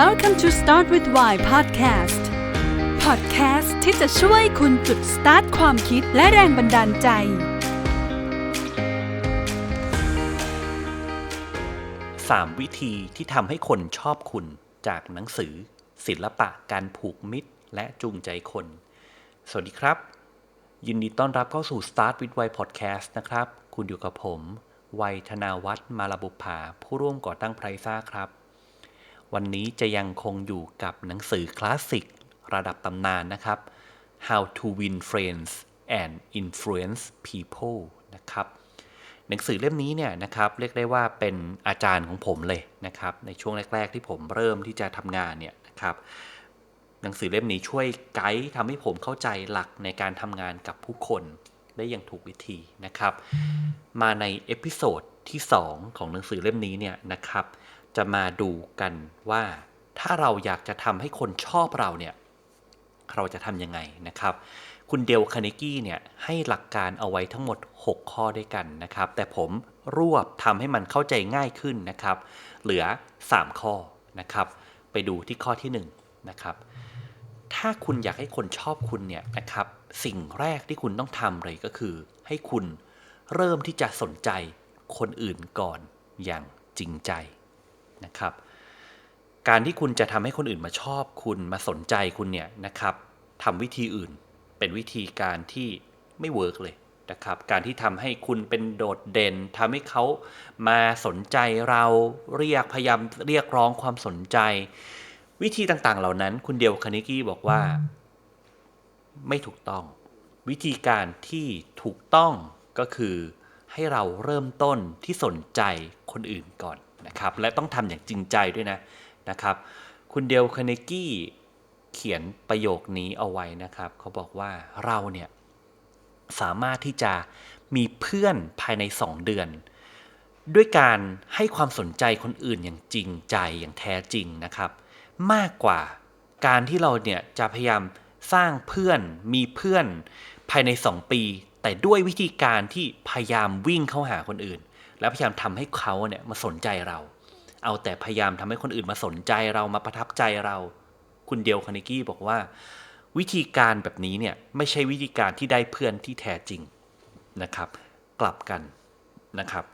Welcome to Start with Why Podcast Podcast ที่จะช่วยคุณจุดสตาร์ทความคิดและแรงบันดาลใจ 3 วิธีที่ทำให้คนชอบคุณจากหนังสือ ศิลปะการผูกมิตร และจูงใจคน สวัสดีครับ ยินดีต้อนรับเข้าสู่ Start with Why Podcast นะครับ คุณอยู่กับผม วัยธนาวัฒน์มาลาบุภาผู้ร่วมก่อตั้งไพรซ่าครับ วันนี้จะยังคงอยู่กับหนังสือคลาสสิกระดับตำนานนะครับ How to Win Friends and Influence People นะครับ หนังสือเล่มนี้เนี่ยนะครับเรียกได้ว่าเป็นอาจารย์ของผมเลยนะครับ ในช่วงแรก ๆ ที่ผมเริ่มที่จะทำงานเนี่ยนะครับ หนังสือเล่มนี้ช่วยไกด์ทำให้ผมเข้าใจหลักในการทำงานกับผู้คนได้อย่างถูกวิธีนะครับ มาในเอพิโซดที่ 2 ของหนังสือเล่มนี้เนี่ยนะครับ จะมาดูกันว่าถ้าเราอยากจะทำให้คนชอบเราเนี่ยเราจะทำยังไงนะครับ คุณเดลคาเนกี้เนี่ยให้หลักการเอาไว้ทั้งหมด 6 ข้อด้วยกันนะครับ แต่ผมรวบทำให้มันเข้าใจง่ายขึ้นนะครับ เหลือ 3 ข้อนะครับ ไปดูที่ข้อที่1นะครับ ถ้าคุณอยากให้คนชอบคุณเนี่ยนะครับ สิ่งแรกที่คุณต้องทำเลยก็คือ ให้คุณเริ่มที่จะสนใจคนอื่นก่อนอย่างจริงใจ นะครับ การที่คุณจะทำให้คนอื่นมาชอบคุณมาสนใจคุณเนี่ยนะครับทำวิธีอื่นเป็นวิธีการที่ไม่เวิร์กเลยนะครับ การที่ทำให้คุณเป็นโดดเด่นทำให้เขามาสนใจเราเรียกพยายามเรียกร้องความสนใจ วิธีต่างๆ เหล่านั้น คุณเดียวคานิกี้บอกว่า ไม่ถูกต้องวิธีการที่ถูกต้องก็คือให้เราเริ่มต้นที่สนใจคนอื่นก่อน นะครับและต้องทำอย่างจริงใจด้วยนะนะครับ คุณเดลคาเนกี้เขียนประโยคนี้เอาไว้นะครับ เขาบอกว่าเราเนี่ยสามารถที่จะมีเพื่อนภายใน 2 เดือน ด้วยการให้ความสนใจคนอื่นอย่างจริงใจอย่างแท้จริงนะครับ มากกว่าการที่เราเนี่ยจะพยายามสร้างเพื่อนมีเพื่อนภายใน 2 ปี แต่ด้วยวิธีการที่พยายามวิ่งเข้าหาคนอื่น แล้วพยายามทำให้เขาเนี่ยมาสนใจเรา เอาแต่พยายามทำให้คนอื่นมาสนใจเรามาประทับใจเรา คุณเดียวคานิกี้บอกว่า วิธีการแบบนี้เนี่ยไม่ใช่วิธีการที่ได้เพื่อนที่แท้จริงนะครับ กลับกันนะครับ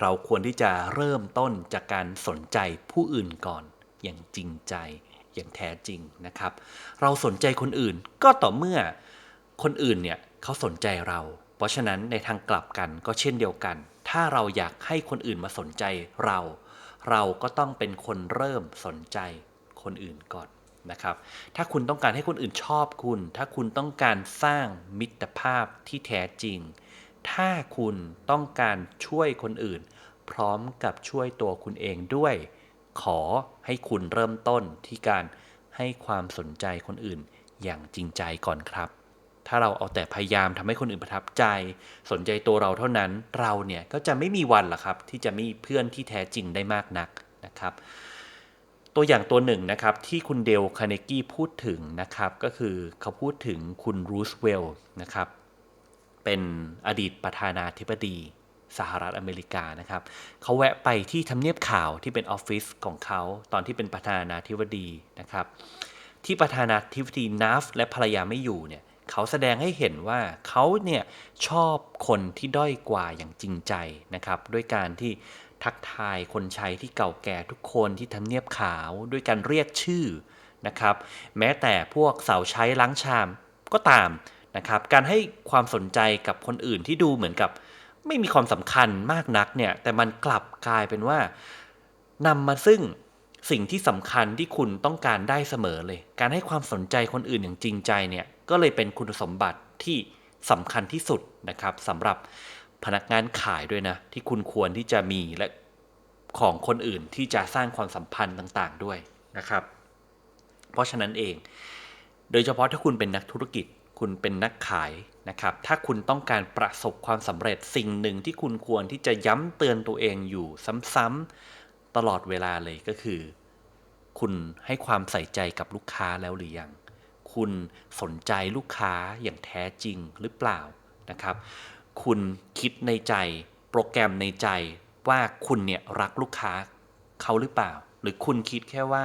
เราควรที่จะเริ่มต้นจากการสนใจผู้อื่นก่อนอย่างจริงใจอย่างแท้จริงนะครับ เราสนใจคนอื่นก็ต่อเมื่อคนอื่นเนี่ยเขาสนใจเรา เพราะฉะนั้นในทางกลับกันก็เช่นเดียวกัน ถ้าเราอยากให้คนอื่นมาสนใจเรา เราก็ต้องเป็นคนเริ่มสนใจคนอื่นก่อนนะครับ ถ้าคุณต้องการให้คนอื่นชอบคุณ ถ้าคุณต้องการสร้างมิตรภาพที่แท้จริง ถ้าคุณต้องการช่วยคนอื่น พร้อมกับช่วยตัวคุณเองด้วย ขอให้คุณเริ่มต้นที่การให้ความสนใจคนอื่นอย่างจริงใจก่อนครับ ถ้าเราเอาแต่พยายามทำให้คนอื่นประทับใจ สนใจตัวเราเท่านั้นเราเนี่ยก็จะไม่มีวันหรอกครับ ที่จะมีเพื่อนที่แท้จริงได้มากนักนะครับ ตัวอย่างตัวหนึ่งนะครับที่คุณเดลคาเนกี้พูดถึงนะครับก็คือเขาพูดถึงคุณรูสเวลล์นะครับเป็นอดีตประธานาธิบดีสหรัฐอเมริกานะครับเขาแวะไปที่ทำเนียบข่าวที่เป็นออฟฟิศของเขาตอนที่เป็นประธานาธิบดีนะครับที่ประธานาธิบดีนัฟและภรรยาไม่อยู่เนี่ย เขาแสดงให้เห็นว่าเขาเนี่ยชอบคนที่ด้อยกว่าอย่างจริงใจนะครับด้วยการที่ทักทายคนใช้ที่เก่าแก่ทุกคนที่ทำเนียบขาวด้วยการเรียกชื่อนะครับ แม้แต่พวกสาวใช้ล้างชามก็ตามนะครับ การให้ความสนใจกับคนอื่นที่ดูเหมือนกับไม่มีความสำคัญมากนักเนี่ย แต่มันกลับกลายเป็นว่านำมาซึ่งสิ่งที่สำคัญที่คุณต้องการได้เสมอเลย การให้ความสนใจคนอื่นอย่างจริงใจเนี่ย ก็เลยเป็นคุณสมบัติที่สำคัญที่สุดนะครับสำหรับพนักงานขายด้วยนะ ที่คุณควรที่จะมีและของคนอื่นที่จะสร้างความสัมพันธ์ต่างๆด้วยนะครับ เพราะฉะนั้นเอง โดยเฉพาะถ้าคุณเป็นนักธุรกิจ คุณเป็นนักขายนะครับ ถ้าคุณต้องการประสบความสำเร็จสิ่งหนึ่งที่คุณควรที่จะย้ำเตือนตัวเองอยู่ซ้ำๆตลอดเวลาเลยก็คือ คุณให้ความใส่ใจกับลูกค้าแล้วหรือยัง คุณสนใจลูกค้าอย่างแท้จริงหรือเปล่านะครับ คุณคิดในใจโปรแกรมในใจว่าคุณเนี่ยรักลูกค้าเขาหรือเปล่า หรือคุณคิดแค่ว่า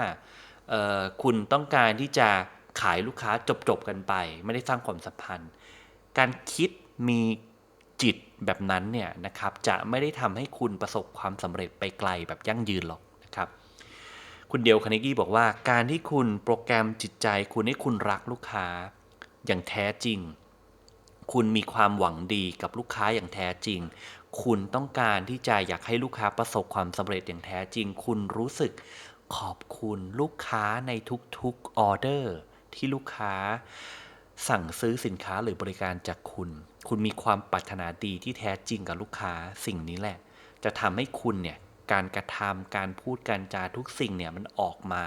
คุณต้องการที่จะขายลูกค้าจบๆกันไป ไม่ได้สร้างความสัมพันธ์ การคิดมีจิตแบบนั้นเนี่ยนะครับจะไม่ได้ทำให้คุณประสบความสำเร็จไปไกลแบบยั่งยืนหรอกนะครับ คุณเดียวคานิกี้บอกว่าการที่คุณโปรแกรมจิตใจ คุณให้คุณรักลูกค้า อย่างแท้จริง คุณมีความหวังดีกับลูกค้าอย่างแท้จริง คุณต้องการที่จะอยากให้ลูกค้าประสบความสำเร็จอย่างแท้จริง คุณรู้สึกขอบคุณลูกค้าในทุกๆออเดอร์ที่ลูกค้าสั่งซื้อสินค้าหรือบริการจากคุณ คุณมีความปรารถนาดีที่แท้จริงกับลูกค้าสิ่งนี้แหละ จะทำให้คุณเนี่ย การกระทำการพูดการจาทุกสิ่งเนี่ยมันออกมา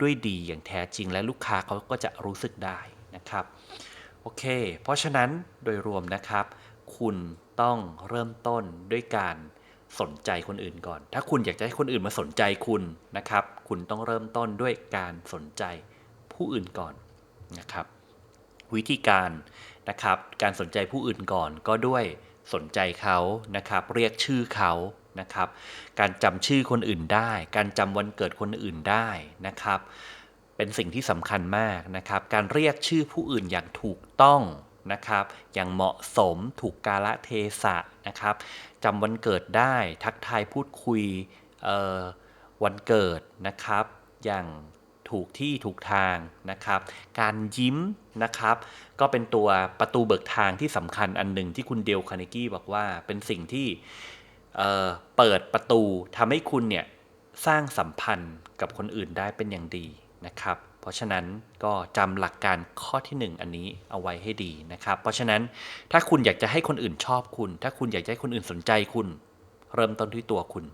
ด้วยดีอย่างแท้จริงและลูกค้าเขาก็จะรู้สึกได้นะครับโอเค เพราะฉะนั้นโดยรวมนะครับ คุณต้องเริ่มต้นด้วยการสนใจคนอื่นก่อน ถ้าคุณอยากจะให้คนอื่นมาสนใจคุณนะครับ คุณต้องเริ่มต้นด้วยการสนใจผู้อื่นก่อนนะครับ วิธีการนะครับ การสนใจผู้อื่นก่อนก็ด้วยสนใจเขานะครับ เรียกชื่อเขา นะครับ การจำชื่อคนอื่นได้ การจำวันเกิดคนอื่นได้นะครับ เป็นสิ่งที่สำคัญมากนะครับ การเรียกชื่อผู้อื่นอย่างถูกต้องนะครับ อย่างเหมาะสมถูกกาลเทศะนะครับจำวันเกิดได้ ทักทายพูดคุยวันเกิดนะครับ อย่างถูกที่ถูกทางนะครับ การยิ้มนะครับ ก็เป็นตัวประตูเบิกทางที่สำคัญอันหนึ่งที่คุณเดลคาร์เนกี้บอกว่าเป็นสิ่งที่ เปิดประตูทำให้คุณเนี่ยสร้างสัมพันธ์กับคนอื่นได้เป็นอย่างดีนะครับ เพราะฉะนั้นก็จำหลักการข้อที่ 1 อันนี้เอาไว้ให้ดีนะครับ เพราะฉะนั้นถ้าคุณอยากจะให้คนอื่นชอบคุณ ถ้าคุณอยากจะให้คนอื่นสนใจคุณ เริ่มต้นที่ตัวคุณ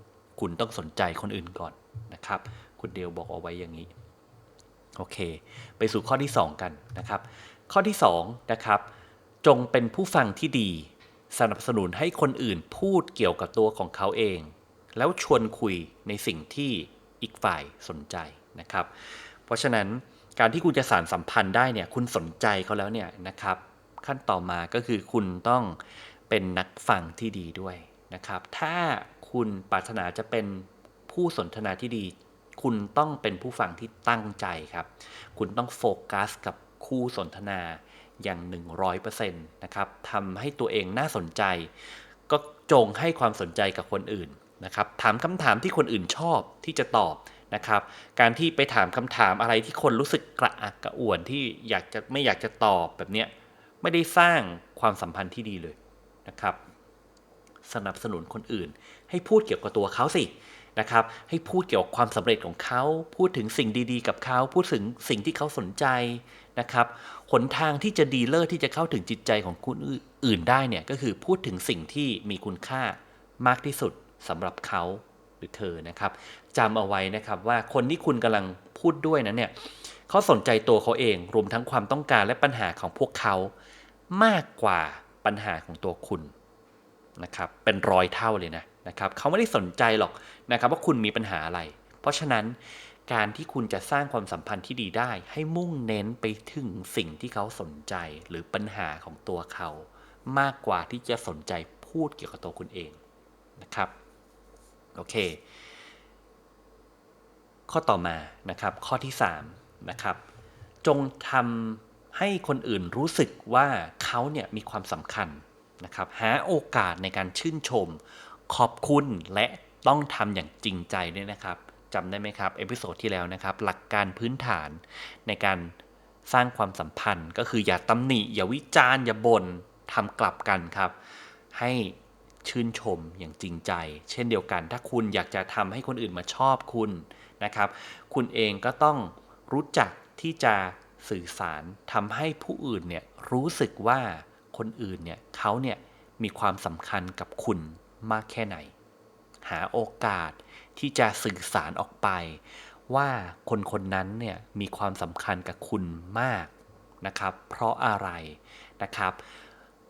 คุณต้องสนใจคนอื่นก่อนนะครับ คุณเดลบอกเอาไว้อย่างนี้โอเค ไปสู่ข้อที่ 2 กันนะครับ ข้อที่2นะครับจงเป็นผู้ฟังที่ดี สนับสนุนให้คนอื่นพูดเกี่ยวกับตัวของเขาเอง แล้วชวนคุยในสิ่งที่อีกฝ่ายสนใจนะครับ เพราะฉะนั้นการที่คุณจะสารสัมพันธ์ได้เนี่ยคุณสนใจเขาแล้วเนี่ยนะครับ ขั้นต่อมาก็คือคุณต้องเป็นนักฟังที่ดีด้วยนะครับ ถ้าคุณปรารถนาจะเป็นผู้สนทนาที่ดี คุณต้องเป็นผู้ฟังที่ตั้งใจครับ คุณต้องโฟกัสกับ คู่สนทนาอย่าง 100%นะครับทำให้ตัวเองน่าสนใจ ก็จงให้ความสนใจกับคนอื่นนะครับ ถามคำถามที่คนอื่นชอบที่จะตอบนะครับ การที่ไปถามคำถามอะไรที่คนรู้สึกกระอักกระอ่วนที่อยากจะไม่อยากจะตอบแบบเนี้ยไม่ได้สร้างความสัมพันธ์ที่ดีเลยนะครับ สนับสนุนคนอื่น ให้พูดเกี่ยวกับตัวเขาสิ นะครับ ให้พูดเกี่ยวกับความสำเร็จของเขา พูดถึงสิ่งดีๆ กับเขา พูดถึงสิ่งที่เขาสนใจนะครับ หนทางที่จะดีเลิศที่จะเข้าถึงจิตใจของคนอื่นได้เนี่ยก็คือพูดถึงสิ่งที่มีคุณค่ามากที่สุดสำหรับเขาหรือเธอนะครับจำเอาไว้นะครับว่าคนที่คุณกำลังพูดด้วยนั้นเนี่ยเขาสนใจตัวเขาเองรวมทั้งความต้องการและปัญหาของพวกเขา มากกว่าปัญหาของตัวคุณนะครับ เป็นร้อยเท่าเลยนะ นะครับเขาไม่ได้สนใจหรอกนะครับว่าคุณมีปัญหาอะไร เพราะฉะนั้นการที่คุณจะสร้างความสัมพันธ์ที่ดีได้ ให้มุ่งเน้นไปถึงสิ่งที่เขาสนใจหรือปัญหาของตัวเขา มากกว่าที่จะสนใจพูดเกี่ยวกับตัวคุณเองนะครับโอเค ข้อต่อมานะครับ ข้อที่3นะครับ จงทำให้คนอื่นรู้สึกว่าเขาเนี่ยมีความสำคัญนะครับ หาโอกาสในการชื่นชม ขอบคุณและต้องทำอย่างจริงใจด้วยนะครับจำได้ไหมครับเอพิโซดที่แล้วนะครับ หลักการพื้นฐานในการสร้างความสัมพันธ์ ก็คืออย่าตำหนิ อย่าวิจารณ์อย่าบน่นทำกลับกันครับ ให้ชื่นชมอย่างจริงใจ เช่นเดียวกัน ถ้าคุณอยากจะทำให้คนอื่นมาชอบคุณนะครับ คุณเองก็ต้องรู้จักที่จะสื่อสารทำให้ผู้อื่นเนี่ยรู้สึกว่าคนอื่นเนี่ยเขาเนี่ยมีความสำคัญกับคุณ มากแค่ไหน หาโอกาสที่จะสื่อสารออกไป ว่าคนคนนั้นเนี่ยมีความสำคัญกับคุณมากนะครับ เพราะอะไรนะครับ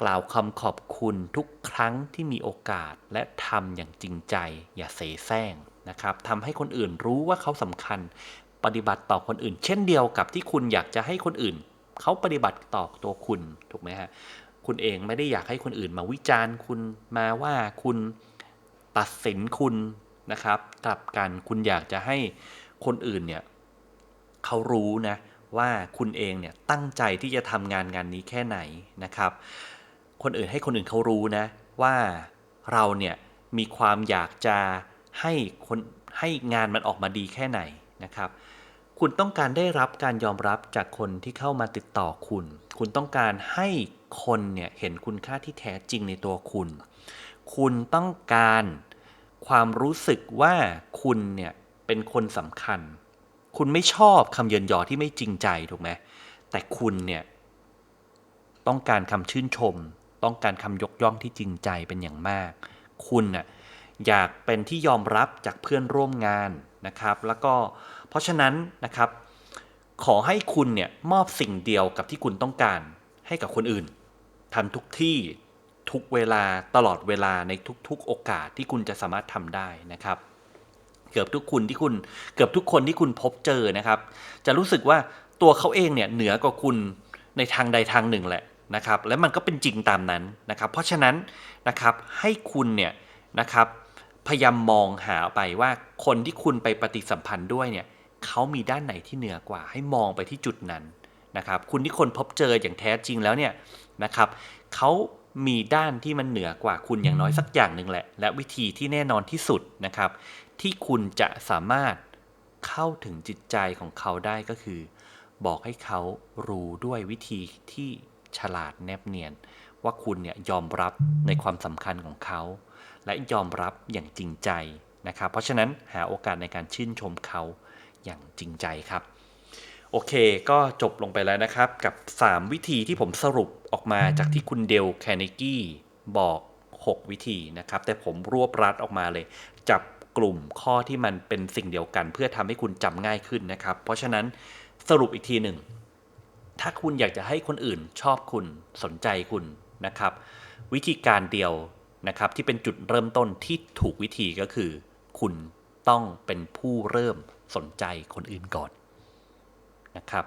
กล่าวคำขอบคุณทุกครั้งที่มีโอกาสและทำอย่างจริงใจ อย่าเสแสร้งนะครับทำให้คนอื่นรู้ว่าเขาสำคัญ ปฏิบัติต่อคนอื่น เช่นเดียวกับที่คุณอยากจะให้คนอื่น เขาปฏิบัติต่อตัวคุณถูกไหมฮะ คุณเองไม่ได้อยากให้คนอื่นมาวิจารณ์คุณมาว่าคุณตัดสินคุณนะครับกลับกันคุณอยากจะให้คนอื่นเนี่ยเขารู้นะว่าคุณเองเนี่ยตั้งใจที่จะทำงานงานนี้แค่ไหนนะครับ คนอื่นให้คนอื่นเขารู้นะว่าเราเนี่ยมีความอยากจะให้คนให้งานมันออกมาดีแค่ไหนนะครับ คุณต้องการได้รับการยอมรับจากคนที่เข้ามาติดต่อคุณ คุณต้องการให้คนเนี่ยเห็นคุณค่าที่แท้จริงในตัวคุณ คุณต้องการความรู้สึกว่าคุณเนี่ยเป็นคนสำคัญ คุณไม่ชอบคำเยินยอที่ไม่จริงใจถูกไหมแต่คุณเนี่ยต้องการคำชื่นชม ต้องการคำยกย่องที่จริงใจเป็นอย่างมาก คุณน่ะอยากเป็นที่ยอมรับจากเพื่อนร่วมงานนะครับ แล้วก็ เพราะฉะนั้นนะครับ ขอให้คุณเนี่ยมอบสิ่งเดียวกับที่คุณต้องการให้กับคนอื่นทำทุกที่ทุกเวลาตลอดเวลาในทุกๆ โอกาสที่คุณจะสามารถทำได้นะครับ เกือบทุกคนที่คุณเกือบทุกคนที่คุณพบเจอนะครับ จะรู้สึกว่าตัวเขาเองเนี่ยเหนือกว่าคุณในทางใดทางหนึ่งแหละนะครับ และมันก็เป็นจริงตามนั้นนะครับ เพราะฉะนั้นนะครับให้คุณเนี่ยนะครับพยายามมองหาไปว่าคนที่คุณไปปฏิสัมพันธ์ด้วยเนี่ย เขามีด้านไหนที่เหนือกว่า ให้มองไปที่จุดนั้นนะครับ คุณที่คนพบเจออย่างแท้จริงแล้วเนี่ยนะครับเขามีด้านที่มันเหนือกว่าคุณอย่างน้อยสักอย่างหนึ่งแหละ และวิธีที่แน่นอนที่สุดนะครับ ที่คุณจะสามารถเข้าถึงจิตใจของเขาได้ก็คือ บอกให้เขารู้ด้วยวิธีที่ฉลาดแนบเนียน ว่าคุณเนี่ยยอมรับในความสำคัญของเขา และยอมรับอย่างจริงใจนะครับ เพราะฉะนั้นหาโอกาสในการชื่นชมเขา อย่างจริงใจครับ โอเคก็จบลงไปแล้วนะครับ กับ 3 วิธีที่ผมสรุปออกมาจากที่คุณเดลแคเนกี้บอก 6 วิธีนะครับ แต่ผมรวบรัดออกมาเลย จับกลุ่มข้อที่มันเป็นสิ่งเดียวกัน เพื่อทำให้คุณจำง่ายขึ้นนะครับ เพราะฉะนั้นสรุปอีกทีหนึ่งถ้าคุณอยากจะให้คนอื่นชอบคุณสนใจคุณนะครับ วิธีการเดียวนะครับที่เป็นจุดเริ่มต้นที่ถูกวิธีก็คือ คุณต้องเป็นผู้เริ่ม สนใจคนอื่นก่อนนะครับ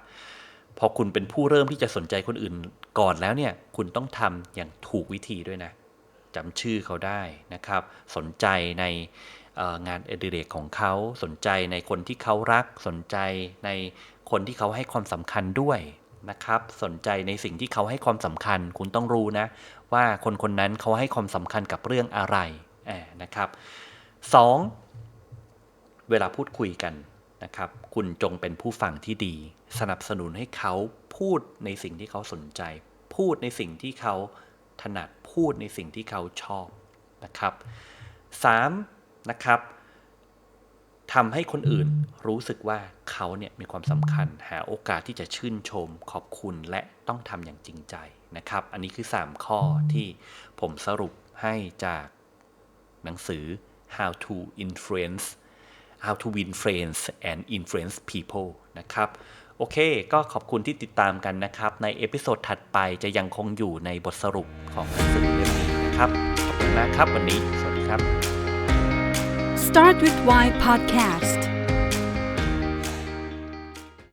พอคุณเป็นผู้เริ่มที่จะสนใจคนอื่นก่อนแล้วเนี่ย คุณต้องทำอย่างถูกวิธีด้วยนะจำชื่อเขาได้นะครับ สนใจในงานอดิเรกของเขาสนใจในคนที่เขารัก สนใจในคนที่เขาให้ความสำคัญด้วยนะครับ สนใจในสิ่งที่เขาให้ความสำคัญ คุณต้องรู้นะ ว่าคนคนนั้นเขาให้ความสำคัญกับเรื่องอะไรนะครับสองเวลาพูดคุยกัน นะครับ คุณจงเป็นผู้ฟังที่ดี สนับสนุนให้เขาพูดในสิ่งที่เขาสนใจ พูดในสิ่งที่เขาถนัดพูดในสิ่งที่เขาชอบนะครับสามนะครับทำให้คนอื่นรู้สึกว่าเขาเนี่ยมีความสำคัญ หาโอกาสที่จะชื่นชม ขอบคุณและต้องทำอย่างจริงใจนะครับ อันนี้คือ 3 ข้อที่ผมสรุปให้จากหนังสือ How to Influence How to Win Friends and Influence People นะครับ โอเค ก็ขอบคุณที่ติดตามกันนะครับ ในเอพิโซดถัดไปจะยังคงอยู่ในบทสรุปของหนังสือเล่มนี้นะครับ ขอบคุณมากครับวันนี้ สวัสดีครับ Start with Why Podcast